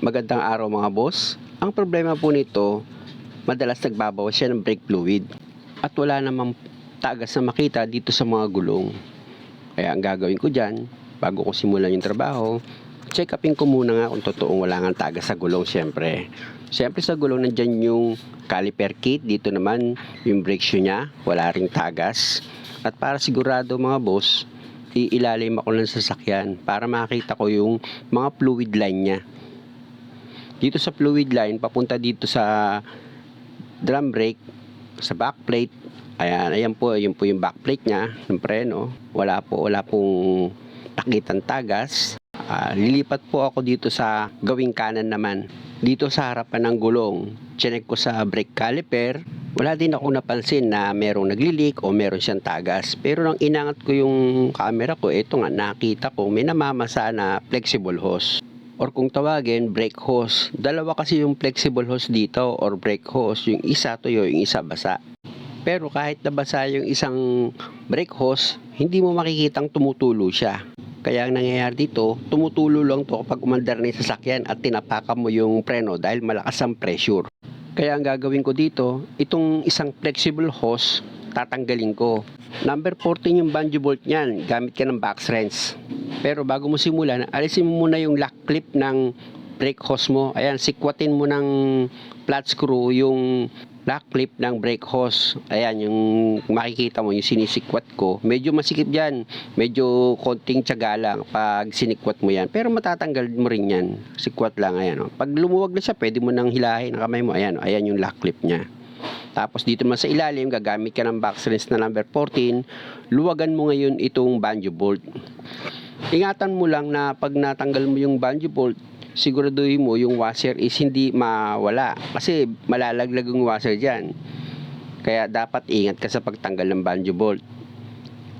Magandang araw mga boss. Ang problema po nito, madalas nagbabawas siya ng brake fluid. At wala namang tagas na makita dito sa mga gulong. Kaya ang gagawin ko dyan, bago ko simulan yung trabaho, check upin ko muna nga kung totoong wala nga tagas sa gulong syempre. Syempre sa gulong nandyan yung caliper kit, dito naman yung brake shoe niya, wala ring tagas. At para sigurado mga boss, iilalim ako ng sasakyan para makita ko yung mga fluid line niya. Dito sa fluid line, papunta dito sa drum brake, sa back plate. Ayan, ayan po, yun po yung back plate niya ng preno. Wala po, wala pong takitan tagas. Ah, lilipat po ako dito sa gawing kanan naman. Dito sa harapan ng gulong, chinek ko sa brake caliper. Wala din ako napansin na merong naglilik o meron siyang tagas. Pero nang inangat ko yung camera ko, ito nga nakita ko may namamasa na flexible hose or kung tawagin, brake hose. Dalawa kasi yung flexible hose dito or brake hose. Yung isa tuyo, yung isa basa. Pero kahit nabasa yung isang brake hose, hindi mo makikitang tumutulo siya. Kaya ang nangyayari dito, tumutulo lang to kapag umandar na yung sasakyan at tinapakan mo yung preno dahil malakas ang pressure. Kaya ang gagawin ko dito, itong isang flexible hose, tatanggalin ko. Number 14 yung bungee bolt niyan, gamit ka ng box wrench. Pero bago mo simulan, alisin mo muna yung lock clip ng brake hose mo. Ayan, sikwatin mo ng flat screw yung lock clip ng brake hose. Ayan, yung makikita mo, yung sinisikwat ko. Medyo masikip dyan. Medyo konting tiyaga lang pag sinikwat mo yan. Pero matatanggal mo rin yan. Sikwat lang, ayan. Oh. Pag lumuwag na siya, pwede mo nang hilahin ang kamay mo. Ayan, oh. ayan yung lock clip niya. Tapos dito naman sa ilalim, gagamit ka ng box wrench na number 14. Luwagan mo ngayon itong banjo bolt. Ingatan mo lang na pag natanggal mo yung banjo bolt, siguraduhin mo yung washer is hindi mawala. Kasi malalaglag yung washer dyan. Kaya dapat ingat ka sa pagtanggal ng banjo bolt.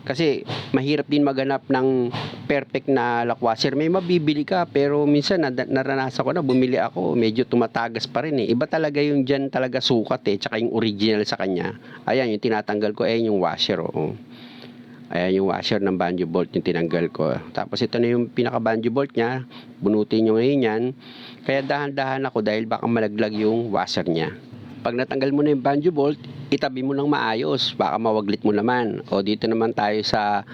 Kasi mahirap din maghanap ng perfect na lock washer. May mabibili ka pero minsan naranasan ko na bumili ako, medyo tumatagas pa rin eh. Iba talaga yung dyan talaga sukat eh, tsaka yung original sa kanya. Ayan, yung tinatanggal ko, ayan yung washer oh. Ayan yung washer ng banjo bolt yung tinanggal ko. Tapos ito na yung pinaka banjo bolt niya. Bunutin nyo ngayon yan. Kaya dahan-dahan ako dahil baka malaglag yung washer niya. Pag natanggal mo na yung banjo bolt, itabi mo lang maayos. Baka mawaglit mo naman. O dito naman tayo sa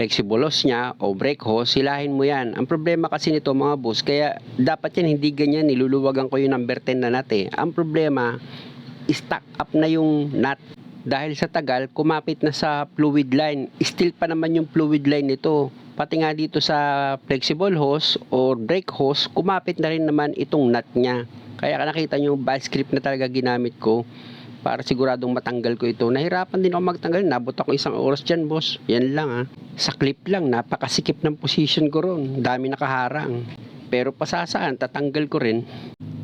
flexible hose niya o brake hose, silahin mo yan. Ang problema kasi nito mga boss, kaya dapat yan hindi ganyan, niluluwagan ko yung number 10 na nut eh. Ang problema, stack up na yung nut dahil sa tagal, kumapit na sa fluid line. Still pa naman yung fluid line nito. Pati nga dito sa flexible hose or brake hose, kumapit na rin naman itong nut niya. Kaya nakita nyo, vice grip na talaga ginamit ko para siguradong matanggal ko ito. Nahirapan din ako magtanggal. Nabot ako isang oras dyan, boss. Yan lang ha. Sa clip lang, napakasikip ng position ko ron. Dami nakaharang. Pero pasasaan, tatanggal ko rin.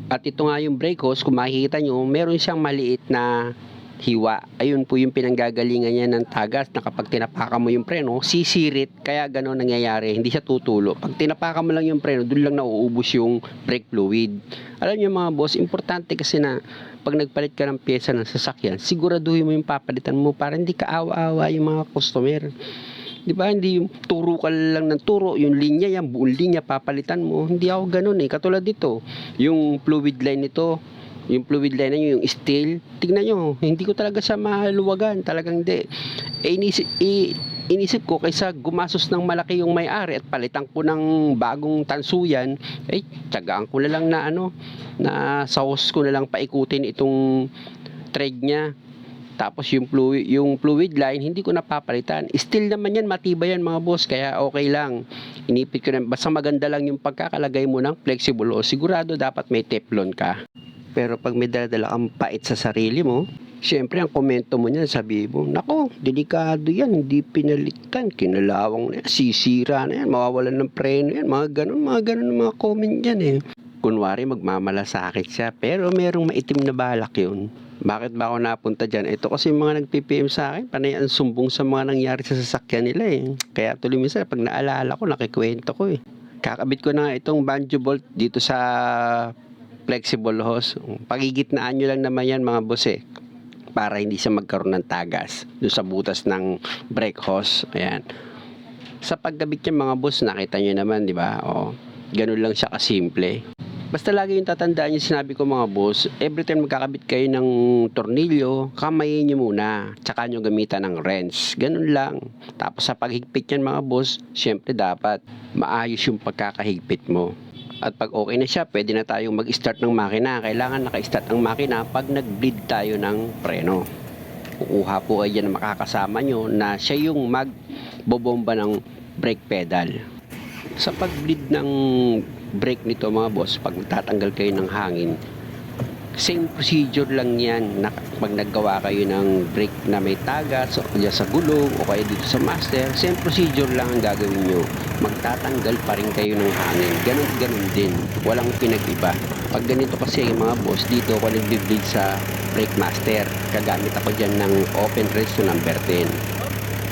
At ito nga yung brake hose, kung makikita nyo, meron siyang maliit na hiwa. Ayun po yung pinanggagalingan niya ng tagas na kapag tinapakan mo yung preno, sisirit. Kaya gano'n nangyayari. Hindi siya tutulo. Pag tinapakan mo lang yung preno, doon lang nauubos yung brake fluid. Alam niyo mga boss, importante kasi na pag nagpalit ka ng pyesa ng sasakyan, siguraduhin mo yung papalitan mo para hindi ka awa-awa yung mga customer. Di ba? Hindi yung turo ka lang ng turo, yung linya yan, buong linya papalitan mo. Hindi ako ganun eh. Katulad dito, yung fluid line nito, yung fluid line yun, yung steel, tingnan nyo, hindi ko talaga siya maluwagan, talagang hindi. Eh, inisip, i, inisip ko, kaysa gumasos ng malaki yung may-ari at palitan ko ng bagong tansuyan, eh, tsagaan ko na lang na ano, na sa hose ko na lang paikutin itong thread niya. Tapos yung fluid, yung fluid line, hindi ko napapalitan. Still naman yan, matibay yan mga boss, kaya okay lang. Inipit ko na, basta maganda lang yung pagkakalagay mo ng flexible o sigurado dapat may teflon ka. Pero pag may daladala kang pait sa sarili mo, syempre ang komento mo niyan, sabi mo, nako, delikado yan, hindi pinalitan, kinalawang na yan, sisira na yan, mawawalan ng preno yan, mga ganun, mga ganun mga comment yan eh. Kunwari magmamalasakit siya, pero merong maitim na balak yun. Bakit ba ako napunta dyan? Ito kasi yung mga nag-PPM sa akin, panay ang sumbong sa mga nangyari sa sasakyan nila eh. Kaya tuloy minsan, pag naalala ko, nakikwento ko eh. Kakabit ko na itong banjo bolt dito sa flexible hose. Pagigitnaan nyo lang naman yan mga boss eh. Para hindi siya magkaroon ng tagas doon sa butas ng brake hose. Ayan. Sa pagkabit niya mga boss, nakita nyo naman, di ba? O, ganun lang siya kasimple. Basta lagi yung tatandaan yung sinabi ko mga boss, every time magkakabit kayo ng tornilyo, kamayin nyo muna, tsaka nyo gamitan ng wrench. Ganun lang. Tapos sa paghigpit yan mga boss, syempre dapat maayos yung pagkakahigpit mo. At pag okay na siya, pwede na tayong mag-start ng makina. Kailangan naka-start ang makina pag nag-bleed tayo ng preno. Kukuha po kayo ng makakasama nyo na siya yung magbobomba ng brake pedal. Sa pag-bleed ng brake nito mga boss, pag tatanggal kayo ng hangin, same procedure lang yan na pag naggawa kayo ng brake na may tagas o kaya sa gulong o kaya dito sa master, same procedure lang ang gagawin nyo. Magtatanggal pa rin kayo ng hangin. Ganon ganon din. Walang pinag-iba. Pag ganito kasi mga boss, dito ako nag-bleed sa brake master. Kagamit ako dyan ng open race number 10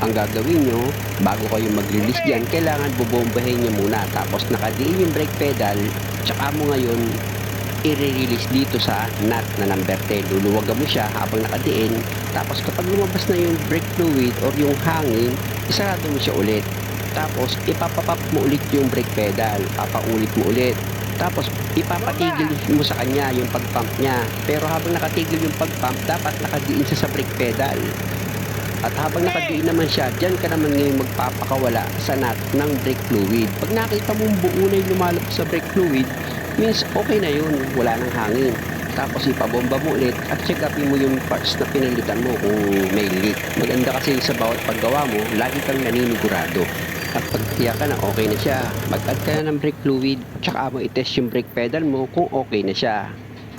ang gagawin nyo, bago kayo mag-release dyan, kailangan bubombahin nyo muna. Tapos nakadiin yung brake pedal, tsaka mo ngayon i-release dito sa nut na number 10. Luluwagan mo siya habang nakadiin. Tapos kapag lumabas na yung brake fluid or yung hangin, isarado mo siya ulit. Tapos ipapapap mo ulit yung brake pedal. Papaulit mo ulit. Tapos ipapatigil mo sa kanya yung pag-pump niya. Pero habang nakatigil yung pag-pump, dapat nakadiin siya sa brake pedal. At habang nakadiin naman siya, dyan ka naman ngayon magpapakawala sa nut ng brake fluid. Pag nakita mong buo na yung lumalabas sa brake fluid, means okay na yun, wala nang hangin. Tapos ipabomba mo ulit at check upin mo yung parts na pinalitan mo kung may leak. Maganda kasi sa bawat paggawa mo, lagi kang naninigurado. At pag tiyak ka na okay na siya, mag-add ka na ng brake fluid, tsaka mo i-test yung brake pedal mo kung okay na siya.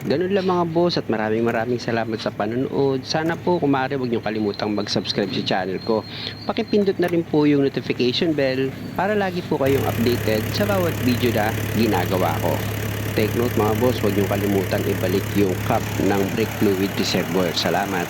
Ganun lang mga boss at maraming maraming salamat sa panonood. Sana po kung maaari huwag niyo kalimutang mag-subscribe sa channel ko. Pakipindot na rin po yung notification bell para lagi po kayong updated sa bawat video na ginagawa ko. Take note mga boss, huwag niyo kalimutan ibalik yung cup ng brake fluid reservoir. Salamat!